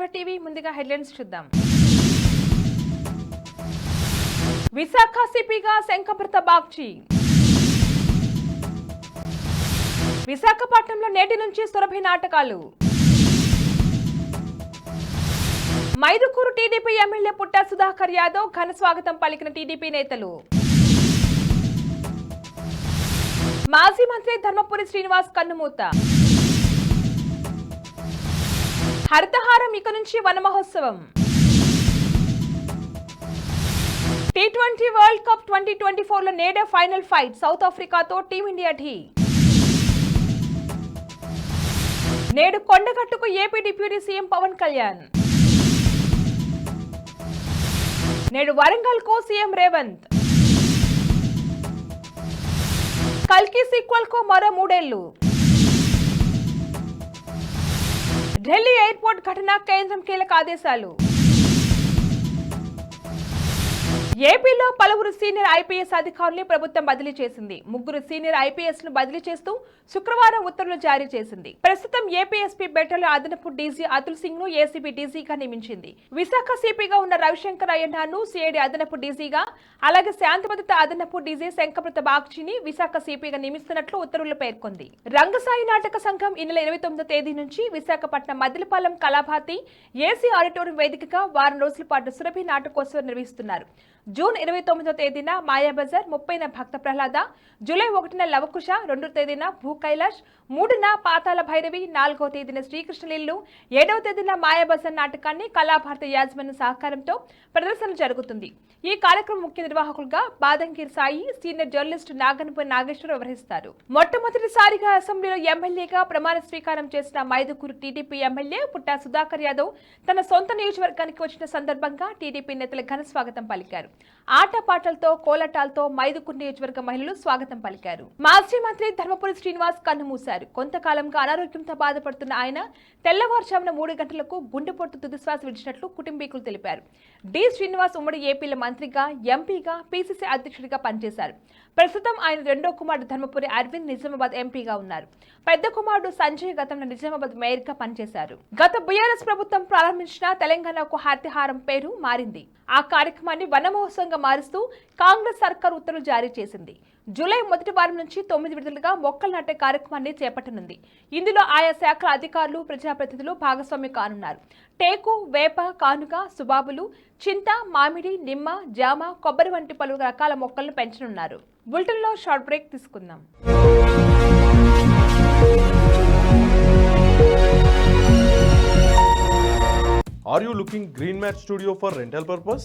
Live TV ముందుగా headlines చూద్దాం. విశాఖ సిపిగా శంఖభృత బాగ్చి. విశాఖపట్నంలో నేటి నుంచి సురభి నాటకాలు. మైదుకూరు టీడీపీ ఎమ్మెల్యే పుట్ట సుధాకర్ యాదవ్ ఘన స్వాగతం పలికిన టీడీపీ నేతలు. మాజీ మంత్రి ధర్మపురి శ్రీనివాస్ కన్నుమూత. హరితహారం ఇక నుంచి వన మహోత్సవం T twenty world cup twenty twenty ఫోర్లో నేడే ఫైనల్ ఫైట్. సౌత్ ఆఫ్రికాతో టీమిండియా ఢీ నేడు కొండగట్టుకు AP deputy CM Pawan Kalyan. నేడు వరంగల్కు సీఎం రేవంత్. కల్కి సీక్వల్కు మరో మూడేళ్ళు ఢిల్లీ ఎయిర్పోర్ట్ ఘటన కేంద్రం కీలక ఆదేశాలు. ఏపీలో పలువురు సీనియర్ ఐపీఎస్ అధికారుల్ని ప్రభుత్వం బదిలీ చేసింది. ముగ్గురు సీనియర్ ఐపీఎస్ను బదిలీ చేస్తూ శుక్రవారం ఉత్తర్వులు జారీ చేసింది. ప్రస్తుతం ఏపీఎస్పీ బెటల అదనపు డీజీ అతుల్ సింగ్ను ఏసీబీ డీజీగా నియమించింది. విశాఖ సిపిగా ఉన్న రవిశంకర్ అయ్యన్నను సిఐడి అదనపు డీజీగా అలాగే శాంతి భద్రత అదనపు డీజీ శంకప్రత బాగ్చిని విశాఖ సిపిగా నియమిస్తున్నట్లు ఉత్తర్వులు పేర్కొంది. రంగసాయి నాటక సంఘం ఈ నెల ఇరవై తొమ్మిదో తేదీ నుంచి విశాఖపట్నం మదిలపాలెం కళాభాతి ఏసీ ఆడిటోరియం వేదికగా వారం రోజుల పాటు సురభి నాటకోత్సవం నిర్వహిస్తున్నారు. జూన్ ఇరవై తొమ్మిదో తేదీన మాయాబజార్ ముప్పైన భక్త ప్రహ్లాద జూలై ఒకటిన లవకుశ రెండో తేదీన భూ కైలాష్ మూడున పాతాల భైరవి నాలుగో తేదీన శ్రీకృష్ణలీలు ఏడవ తేదీన మాయాబజార్ నాటకాన్ని కళాభారత యాజమాన్య సహకారంతో ప్రదర్శన జరుగుతుంది. ఈ కార్యక్రమం ముఖ్య నిర్వాహకులుగా బాదంకీర్ సాయి సీనియర్ జర్నలిస్టు నాగనపూర్ నాగేశ్వర్ వ్యవహరిస్తారు. మొట్టమొదటిసారిగా అసెంబ్లీలో ఎమ్మెల్యేగా ప్రమాణ స్వీకారం చేసిన మైదుకూరు టీడీపీ ఎమ్మెల్యే పుట్టా సుధాకర్ యాదవ్ తన సొంత నియోజకవర్గానికి వచ్చిన సందర్భంగా టీడీపీ నేతలు ఘన స్వాగతం పలికారు. ఆటపాటలతో కోలటాలతో మైదుకూరు నియోజకవర్గ మహిళలు స్వాగతం పలికారు. మాజీ మంత్రి ధర్మపురి శ్రీనివాస్ కన్నుమూశారు కొంతకాలంగా అనారోగ్యంతో బాధపడుతున్న ఆయన తెల్లవారుజామున మూడు గంటలకు గుండెపోటు తుదిశ్వాస విడిచినట్లు కుటుంబీకులు తెలిపారు. డి. శ్రీనివాస్ ఉమ్మడి ఏపీల మంత్రిగా ఎంపీగా పీసీసీ అధ్యక్షుడిగా పనిచేశారు. ప్రస్తుతం ఆయన రెండో కుమారుడు ధర్మపురి అరవింద్ నిజామాబాద్ ఎంపీగా ఉన్నారు. పెద్ద కుమారుడు సంజయ్ గతంలో నిజామాబాద్ మేయర్గా పనిచేశారు. గత బీఆర్ఎస్ ప్రభుత్వం ప్రారంభించిన తెలంగాణకు హరితహారం పేరు మారింది. ఆ కార్యక్రమాన్ని వన మహోత్సవంగా మారుస్తూ కాంగ్రెస్ సర్కార్ ఉత్తర్వులు జారీ చేసింది. జూలై మొదటి వారం నుంచి తొమ్మిది విడుదలుగా మొక్కలు నాటే కార్యక్రమాన్ని చేపట్టనుంది. ఇందులో ఆయా శాఖల అధికారులు ప్రజాప్రతినిధులు భాగస్వామ్యం కానున్నారు. టేకు వేప కానుక సుబాబులు చింత మామిడి నిమ్మ జామ కొబ్బరి వంటి పలు రకాల మొక్కలను పెంచనున్నారు. బులెటిన్లో షార్ట్ బ్రేక్ తీసుకుందాం. Are you looking Green Match Studio for rental purpose?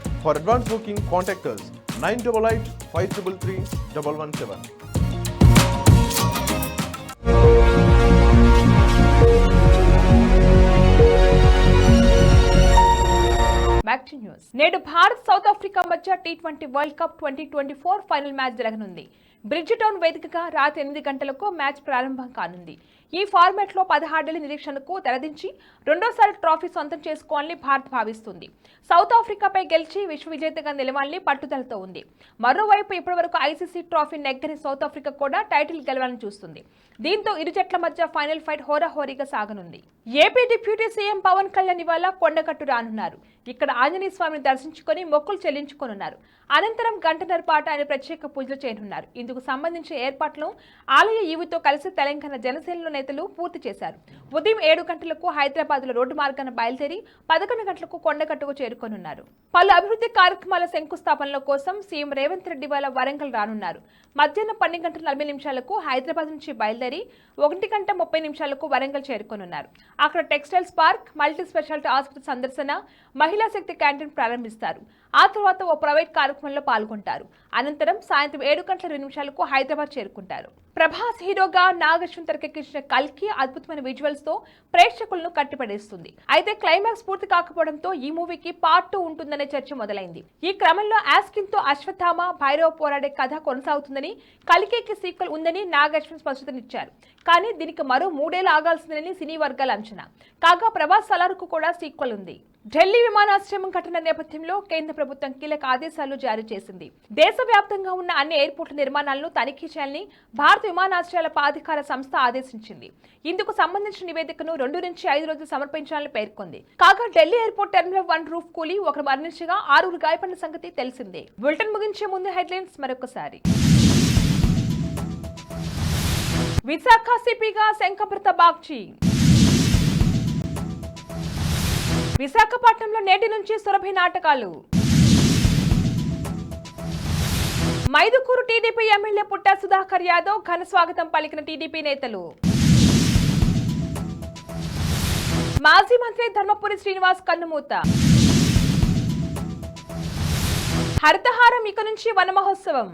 For advance booking, contact us 988 533 117. Back to news నేడు భారత్ సౌత్ ఆఫ్రికా మధ్య T twenty world cup twenty twenty four final match జరగనుంది బ్రిడ్జ్ టౌన్ వేదికగా రాత్రి ఎనిమిది గంటలకు match ప్రారంభం కానుంది. ఈ ఫార్మాట్లో పదహార్డల పదహారేళ్ళ నిరీక్షణకు తెరదించి రెండోసారి ట్రోఫీ సొంతం చేసుకోవాలని భారత్ భావిస్తుంది. సౌత్ ఆఫ్రికాపై గెలిచి విశ్వ విజేతగా నిలవాలని పట్టుదలతో ఉంది. మరోవైపు ఇప్పటివరకు ఐసీసీ ట్రోఫీ నెగ్గని సౌత్ ఆఫ్రికా కూడా టైటిల్ గెలవాలని చూస్తుంది. దీంతో ఇరు జట్ల మధ్య ఫైనల్ ఫైట్ హోరాహోరీగా సాగనుంది. AP deputy CM Pawan Kalyan ఇవాళ కొండగట్టు రానున్నారు. ఇక్కడ ఆంజనేయ స్వామిని దర్శించుకొని మొక్కులు చెల్లించుకోనున్నారు. అనంతరం గంటన్నర పాటు ఆయన ప్రత్యేక పూజలు చేయనున్నారు. ఇందుకు సంబంధించిన ఏర్పాట్లను ఆలయ ఈవుతో కలిసి తెలంగాణ జనసేనలో నేతలు పూర్తి చేశారు. ఉదయం ఏడు గంటలకు హైదరాబాద్లో రోడ్డు మార్గాన బయలుదేరి పదకొండు గంటలకు కొండగట్టుకు చేరుకోనున్నారు. పలు అభివృద్ధి కార్యక్రమాల శంకుస్థాపనల కోసం సీఎం రేవంత్ రెడ్డి వాళ్ళ వరంగల్ రానున్నారు. మధ్యాహ్నం పన్నెండు గంటల నలభై నిమిషాలకు హైదరాబాద్ నుంచి బయలుదేరి ఒకటి గంట ముప్పై నిమిషాలకు వరంగల్ చేరుకోనున్నారు. అక్కడ టెక్స్టైల్స్ పార్క్ మల్టీ స్పెషాలిటీ ఆసుపత్రి సందర్శన మహిళా శక్తి క్యాంటీన్ ప్రారంభిస్తారు. ఆ తర్వాత ఓ ప్రైవేట్ కార్యక్రమంలో పాల్గొంటారు. అనంతరం సాయంత్రం ఏడు గంటల రెండు నిమిషాలకు హైదరాబాద్ చేరుకుంటారు. ప్రభాస్ హీరోగా నాగశ్వన్ తెరకెక్కించిన కల్కి అద్భుతమైన విజువల్స్తో ప్రేక్షకులను కట్టిపడేస్తుంది. అయితే క్లైమాక్స్ పూర్తి కాకపోవడంతో ఈ మూవీకి పార్ట్ టూ ఉంటుందనే చర్చ మొదలైంది. ఈ క్రమంలో ఆస్కిన్తో అశ్వత్థామ భైరవ పోరాడే కథ కొనసాగుతుందని కలికేకి సీక్వెల్ ఉందని నాగేశ్వరం స్పష్టతనిచ్చారు. కానీ దీనికి మరో మూడేళ్ళు ఆగాల్సిందని సినీ వర్గాల అంచనా. కాగా ప్రభాస్ సలార్కు కూడా సీక్వెల్ ఉంది. ఢిల్లీ విమానాశ్రయం ఘటన నేపథ్యంలో కేంద్ర ప్రభుత్వం కీలక ఆదేశాలు జారీ చేసింది. దేశవ్యాప్తంగా ఉన్న అన్ని ఎయిర్పోర్ట్ల నిర్మాణాలను తనిఖీ చేయాలని భారత విమానాశ్రయాల ప్రాధికార సంస్థ ఆదేశించింది. ఇందుకు సంబంధించిన నివేదికను రెండు నుంచి ఐదు రోజులు సమర్పించాలని పేర్కొంది. కాగా Delhi airport terminal one roof కూలి ఒకరు మరణించగా ఆరుగురు గాయపడిన సంగతి తెలిసిందే. బులెటిన్ ముగించే ముందు హెడ్లైన్స్ మరొకసారి. విశాఖ సిపిగా శంఖభృత బాగ్చి. విశాఖపట్నంలో నేటి నుంచి సురభి నాటకాలు. మైదుకూరు టీడీపీ ఎమ్మెల్యే పుట్ట సుధాకర్ యాదవ్ ఘన స్వాగతం పలికిన టీడీపీ నేతలు. మాజీ మంత్రి ధర్మపురి శ్రీనివాస్ కన్నుమూత. హరితహారం ఇక నుంచి Vanamahotsavam.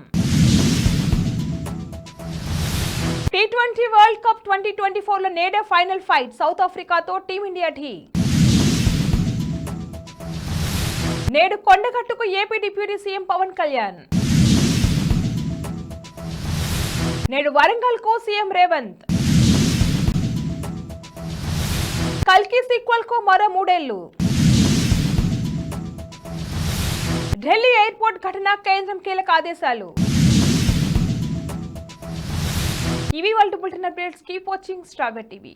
T twenty world cup twenty twenty ఫోర్లో నేడే ఫైనల్ ఫైట్ సౌత్ ఆఫ్రికాతో టీమిండియా ఢీ నేడు కొండగట్టుకు AP deputy CM Pawan Kalyan. నేడు వరంగల్కు సీఎం రేవంత్. కల్కి సీక్వెల్కు మరో మూడేళ్ళు. ఢిల్లీ ఎయిర్పోర్ట్ ఘటన కేంద్రం కీలక ఆదేశాలు. ఇవి వాళ్ళు bulletin updates keep watching star TV.